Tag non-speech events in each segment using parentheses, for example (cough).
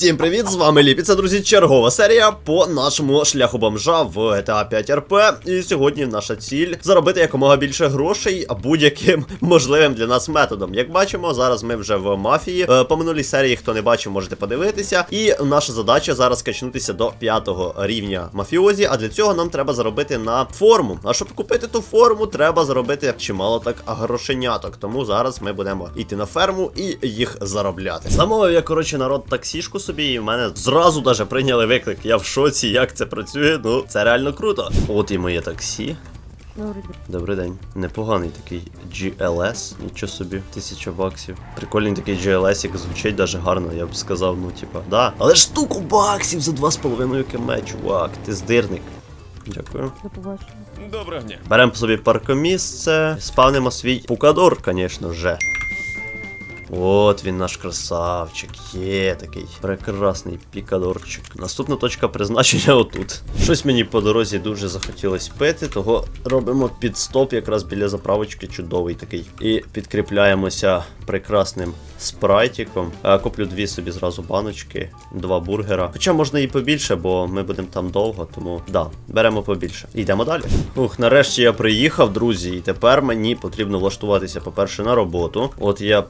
Всім привіт, з вами Ліпі. Це, друзі, чергова серія по нашому шляху бомжа в GTA 5 RP. І сьогодні наша ціль заробити якомога більше грошей будь-яким можливим для нас методом. Як бачимо, зараз ми вже в мафії. Е, По минулій серії, хто не бачив, можете подивитися. І наша задача зараз качнутися до п'ятого рівня мафіозі. А для цього нам треба заробити на форму. А щоб купити ту форму, треба заробити чимало так грошеняток. Тому зараз ми будемо йти на ферму і їх заробляти. Замовив я, коротше, народ таксішку собі, і в мене зразу даже прийняли виклик. Я в шоці, як це працює. Ну, це реально круто. От і моє таксі. Добрий день. Добрий день. Непоганий такий GLS, нічого собі, тисяча баксів. Прикольний такий GLS, як звучить даже гарно, я б сказав, ну типа, да. Але штуку баксів за 2,5 км, чувак, ти здирник. Дякую. До побачення. Доброго дня. Беремо собі паркомісце, спавнимо свій пукадор, звісно же. От він наш красавчик, є такий прекрасний пікадорчик. Наступна точка призначення отут. Щось мені по дорозі дуже захотілось пити, того робимо підстоп якраз біля заправочки, чудовий такий. І підкріпляємося прекрасним спрайтиком. Е, Куплю дві собі зразу баночки, два бургера. Хоча можна і побільше, бо ми будемо там довго, тому да, беремо побільше. Йдемо далі. Ух, нарешті я приїхав, друзі, і тепер мені потрібно влаштуватися, по-перше, на роботу. От я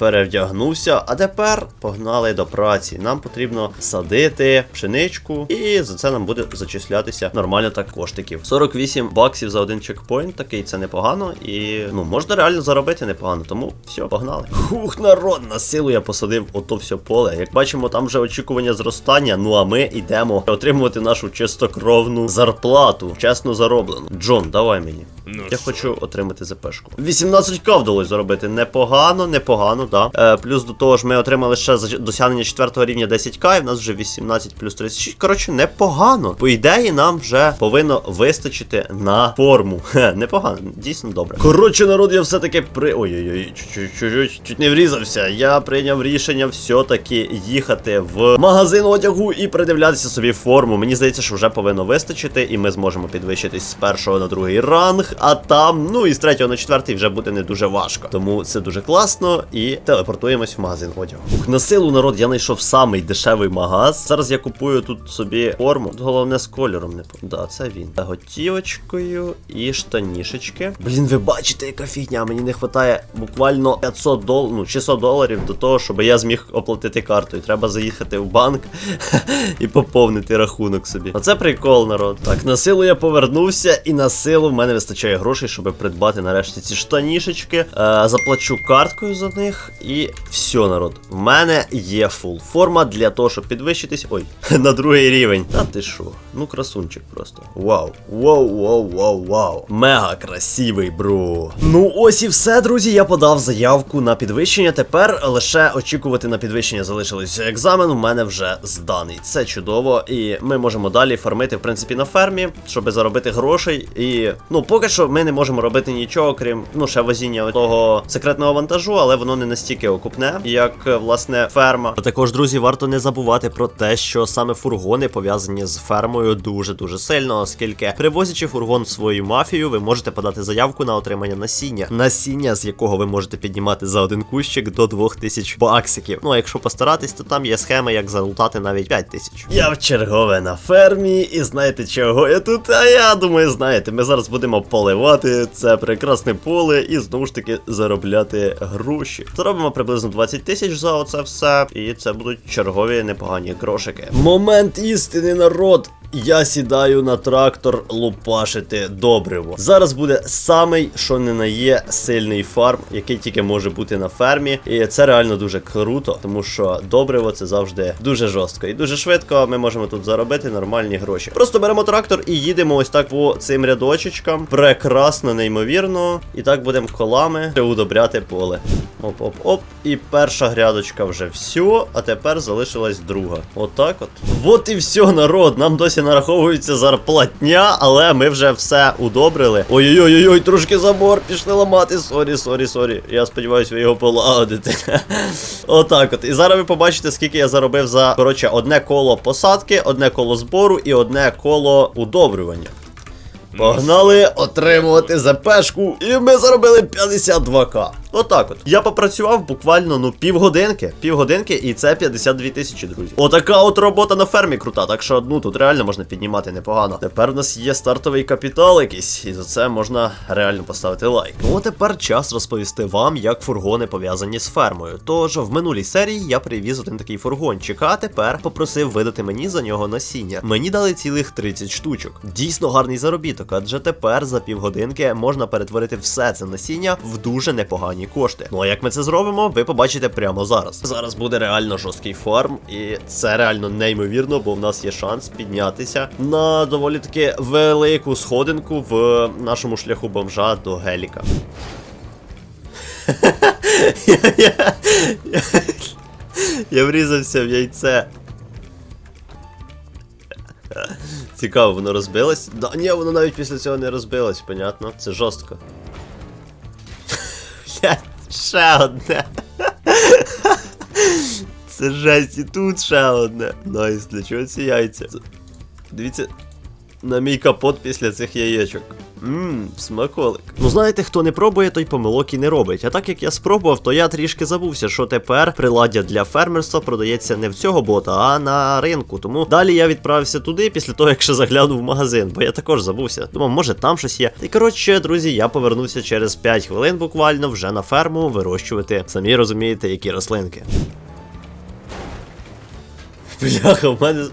перевдягнувся, а тепер погнали до праці. Нам потрібно садити пшеничку, і за це нам буде зачислятися нормально так коштиків. 48 баксів за один чекпоінт, такий це непогано. І ну можна реально заробити непогано, тому все, погнали. Хух, народ, на силу я посадив ото все поле. Як бачимо, там вже очікування зростання. Ну а ми йдемо отримувати нашу чистокровну зарплату, чесно зароблену. Джон, давай мені. Ну Я хочу отримати ЗПшку. 18к вдалося заробити. Непогано, непогано, да. Е, плюс до того ж ми отримали ще за досягнення 4 рівня 10к, і в нас вже 18 плюс 36. Коротше, непогано. По ідеї, нам вже повинно вистачити на форму. (laughs) Хе, непогано, дійсно добре. Коротше, народ, я все-таки при. Ой-ой-ой, чуть-чуть, чуть-чуть, чуть не врізався. Я прийняв рішення все-таки їхати в магазин одягу і придивлятися собі форму. Мені здається, що вже повинно вистачити, і ми зможемо підвищитись з першого на другий ранг, а там, ну і з третього на четвертий вже буде не дуже важко. Тому це дуже класно і телепортуємось в магазин одягу. На силу народ я знайшов самий дешевий магаз. Зараз я купую тут собі форму. Головне з кольором не Да, це він. Та Готівочкою і штанішечки. Блін, ви бачите, яка фігня. Мені не вистачає буквально 500 доларів, ну 600 доларів до того, щоб я зміг оплатити картою. Треба заїхати в банк (laughs) і поповнити рахунок собі. Оце прикол, народ. Так, на силу я повернувся, і на силу в мене вистачає грошей, щоб придбати нарешті ці штанішечки. Е, заплачу карткою за них. І все, народ. В мене є фул форма для того, щоб підвищитись. Ой, (laughs) на другий рівень. Та ти що? Ну, красунчик просто. Вау. Вау, вау, вау, вау. Мега красивий, бро. Ну, ось і все, друзі. Я подав заявку на підвищення. Тепер лише очікувати на підвищення залишилося. Екзамен у мене вже зданий. Це чудово. І ми можемо далі фармити, в принципі, на фермі, щоб заробити грошей. І ну, поки що ми не можемо робити нічого, крім ну, ще возіння того секретного вантажу, але воно не настільки окупне, як е, власне ферма. Також, друзі, варто не забувати про те, що саме фургони пов'язані з фермою дуже дуже сильно, оскільки привозячи фургон в свою мафію, ви можете подати заявку на отримання насіння. Насіння, з якого ви можете піднімати за один кущик до 2000 баксиків. Ну а якщо постаратись, то там є схеми, як залутати навіть 5000. Я в чергове на фермі, і знаєте чого я тут? А я думаю, знаєте, ми зараз будемо поливати це прекрасне поле і знову ж таки заробляти гроші. Заробимо приблизно 20 тисяч за оце все, і це будуть чергові непогані грошики. Момент істини, народ. Я сідаю на трактор лупашити добриво. Зараз буде самий, що не на є, сильний фарм, який тільки може бути на фермі. І це реально дуже круто, тому що добриво це завжди дуже жорстко і дуже швидко. Ми можемо тут заробити нормальні гроші. Просто беремо трактор і їдемо ось так по цим рядочечкам. Прекрасно, неймовірно. І так будемо колами удобряти поле. Оп-оп-оп. І перша грядочка вже все, а тепер залишилась друга. Отак от. Вот і все, народ. Нам досі нараховується зарплатня, але ми вже все удобрили. Ой-ой-ой, трошки забор пішли ламати. Сорі, сорі, сорі. Я сподіваюся, ви його полагодите. (laughs) Отак от. І зараз ви побачите, скільки я заробив за коротше одне коло посадки, одне коло збору і одне коло удобрювання. Погнали отримувати ЗПшку, і ми заробили 52к. Отак от. Я попрацював буквально ну півгодинки. Півгодинки, і це 52 тисячі, друзі. Отака от робота на фермі крута. Так що ну тут реально можна піднімати непогано. Тепер у нас є стартовий капітал якийсь, і за це можна реально поставити лайк. Ну тепер час розповісти вам, як фургони пов'язані з фермою. Тож в минулій серії я привіз один такий фургончик, а тепер попросив видати мені за нього насіння. Мені дали цілих 30 штучок. Дійсно гарний заробіток, адже тепер за півгодинки можна перетворити все це насіння в дуже непогані кошти. Ну а як ми це зробимо, ви побачите прямо зараз. Зараз буде реально жорсткий фарм, і це реально неймовірно, бо в нас є шанс піднятися на доволі таки велику сходинку в нашому шляху бомжа до Геліка. (laughs) Я врізався в яйце. Цікаво, воно розбилось? Да, ні, воно навіть після цього не розбилось, понятно. Це жорстко. Ще одне. Це жесть, і тут ще одне. Найс, для чого ці яйця? Дивіться на мій капот після цих яєчок. Ммм, смаколик. Ну знаєте, хто не пробує, той помилок і не робить. А так як я спробував, то я трішки забувся, що тепер приладдя для фермерства продається не в цього бота, а на ринку. Тому далі я відправився туди після того, як ще заглянув в магазин, бо я також забувся. Думав, може там щось є. І коротше, друзі, я повернувся через 5 хвилин буквально вже на ферму вирощувати. Самі розумієте, які рослинки. Бляха, в мене.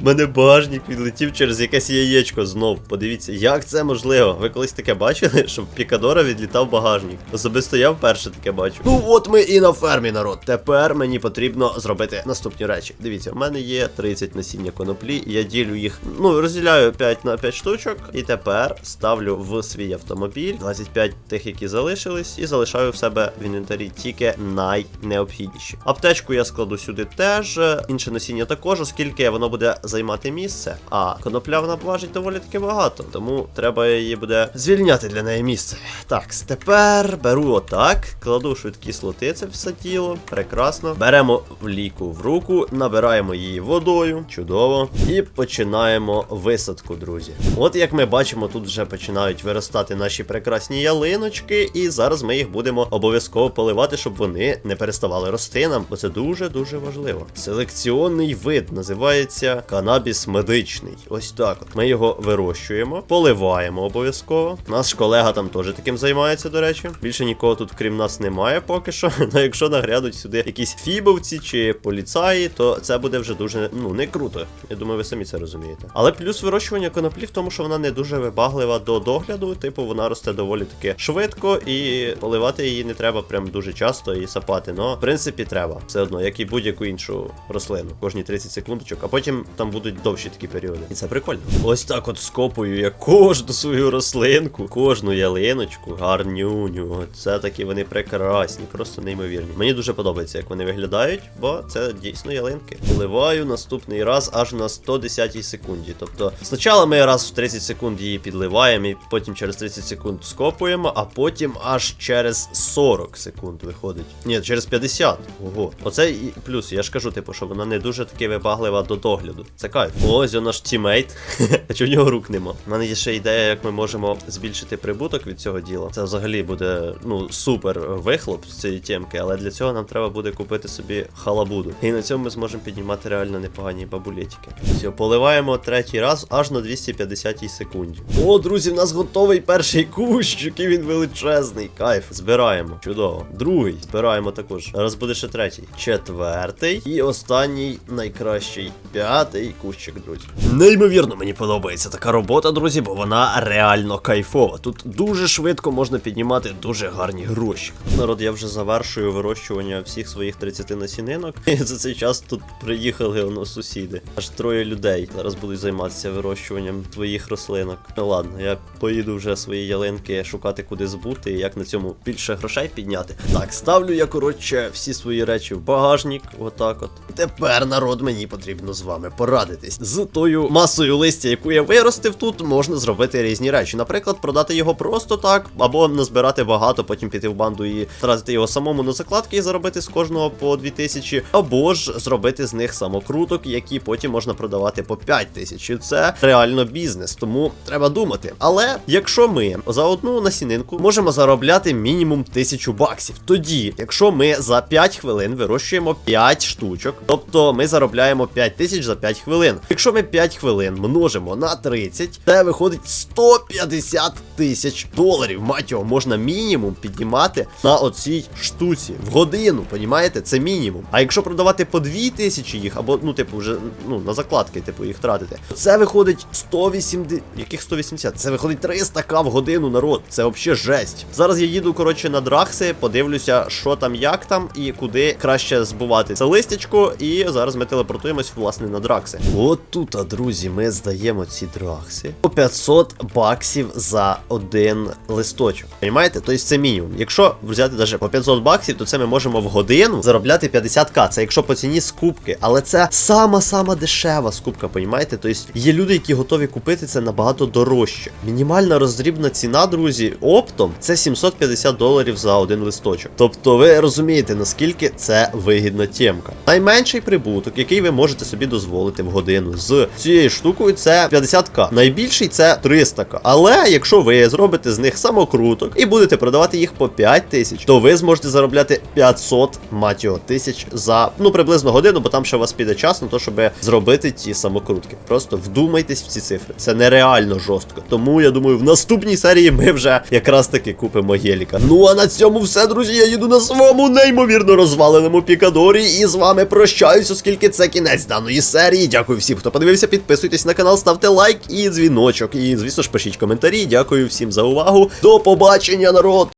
Мене багажник відлетів через якесь яєчко знов. Подивіться, як це можливо? Ви колись таке бачили, (laughs) щоб Пікадора відлітав багажник? Особисто я вперше таке бачу. Ну от ми і на фермі, народ. Тепер мені потрібно зробити наступні речі. Дивіться, в мене є 30 насіння коноплі, я ділю їх, ну, розділяю 5 на 5 штучок, і тепер ставлю в свій автомобіль 25 тих, які залишились, і залишаю в себе в інвентарі тільки найнеобхідніші. Аптечку я складу сюди теж, інше насіння також, оскільки воно буде займати місце. А конопля вона важить доволі таки багато, тому треба її буде звільняти для неї місце. Так, тепер беру отак, кладу швидкі слоти, це все тіло. Прекрасно. Беремо ліку в руку, набираємо її водою. Чудово. І починаємо висадку, друзі. От як ми бачимо, тут вже починають виростати наші прекрасні ялиночки, і зараз ми їх будемо обов'язково поливати, щоб вони не переставали рости нам, бо це дуже-дуже важливо. Селекціонний вид називається канабіс медичний. Ось так. От ми його вирощуємо, поливаємо обов'язково. Наш колега там теж таким займається, до речі. Більше нікого тут, крім нас, немає поки що. (laughs) Ну якщо нагрядуть сюди якісь фібовці чи поліцаї, то це буде вже дуже ну не круто. Я думаю, ви самі це розумієте. Але плюс вирощування коноплі в тому, що вона не дуже вибаглива до догляду. Типу, вона росте доволі таки швидко, і поливати її не треба прям дуже часто і сапати. Но в принципі треба все одно, як і будь-яку іншу рослину, кожні 30 секундочок, а потім там будуть довші такі періоди. І це прикольно. Ось так от скопую я кожну свою рослинку, кожну ялиночку, гарнюню. Це такі вони прекрасні, просто неймовірні. Мені дуже подобається, як вони виглядають, бо це дійсно ялинки. Поливаю наступний раз аж на 110 секунді. Тобто, спочатку ми раз в 30 секунд її підливаємо, і потім через 30 секунд скопуємо, а потім аж через 40 секунд виходить. Ні, через 50. Ого. Оце і плюс, я ж кажу, типу, що вона не дуже таки вибаглива до догляду. Це кайф. Ось он наш тімейт. (laughs) А чого в нього рук нема? У мене є ще ідея, як ми можемо збільшити прибуток від цього діла. Це взагалі буде ну супер вихлоп з цієї тємки, але для цього нам треба буде купити собі халабуду. І на цьому ми зможемо піднімати реально непогані бабулетики. Все, поливаємо третій раз аж на 250 секунді. О, друзі, в нас готовий перший кущ, який він величезний. Кайф. Збираємо. Чудово. Другий. Збираємо також. Зараз буде ще третій. Четвертий. І останній найкращий. П'ятий кущик, друзі. Неймовірно, мені подобається така робота, друзі, бо вона реально кайфова. Тут дуже швидко можна піднімати дуже гарні гроші. Народ, я вже завершую вирощування всіх своїх 30 насінинок. (laughs) І за цей час тут приїхали воно сусіди. Аж троє людей. Зараз будуть займатися вирощуванням твоїх рослинок. Ну ладно, я поїду вже свої ялинки шукати куди збути, і як на цьому більше грошей підняти. Так, ставлю я, коротше, всі свої речі в багажник. Отак от. Тепер, народ, мені потрібно з вами порадитись. З тою масою листя, яку я виростив тут, можна зробити різні речі. Наприклад, продати його просто так, або назбирати багато, потім піти в банду і тратити його самому на закладки і заробити з кожного по 2000, або ж зробити з них самокруток, які потім можна продавати по 5000. І це реально бізнес, тому треба думати. Але якщо ми за одну насінинку можемо заробляти мінімум 1000 баксів, тоді, якщо ми за 5 хвилин вирощуємо 5 штучок, тобто ми заробляємо 5000 за 5 хвилин. Якщо ми 5 хвилин множимо на 30, це виходить 150 тисяч доларів. Мать його, можна мінімум піднімати на оцій штуці в годину. Понімаєте? Це мінімум. А якщо продавати по 2000 їх, або ну, типу, вже ну на закладки, типу, їх тратити, це виходить 180. Яких 180? Це виходить 300 к в годину народ. Це взагалі жесть. Зараз я їду, коротше, на дракси, подивлюся, що там, як там і куди краще збувати це листячко. І зараз ми телепортуємось, власне, на дракси. От тут, а, друзі, ми здаємо ці дракси по 500 баксів за один листочок. Понімаєте? Тобто це мінімум. Якщо взяти навіть по 500 баксів, то це ми можемо в годину заробляти 50к. Це якщо по ціні скупки. Але це сама-сама дешева скупка, понімаєте? Тобто є люди, які готові купити це набагато дорожче. Мінімальна роздрібна ціна, друзі, оптом це 750 доларів за один листочок. Тобто ви розумієте, наскільки це вигідна тємка. Найменший прибуток, який ви можете собі дозволити в годину з цією штукою, це 50к. Найбільший це 300к. Але якщо ви зробите з них самокруток і будете продавати їх по 5 тисяч, то ви зможете заробляти 500 мать його, тисяч за ну приблизно годину, бо там ще у вас піде час на те, щоб зробити ті самокрутки. Просто вдумайтесь в ці цифри. Це нереально жорстко. Тому я думаю, в наступній серії ми вже якраз таки купимо геліка. Ну а на цьому все, друзі. Я їду на своєму неймовірно розваленому пікадорі і з вами прощаюсь, оскільки це кінець даної серії. Дякую всім, хто подивився. Підписуйтесь на канал, ставте лайк і дзвіночок. І звісно ж пишіть коментарі. Дякую всім за увагу. До побачення, народ!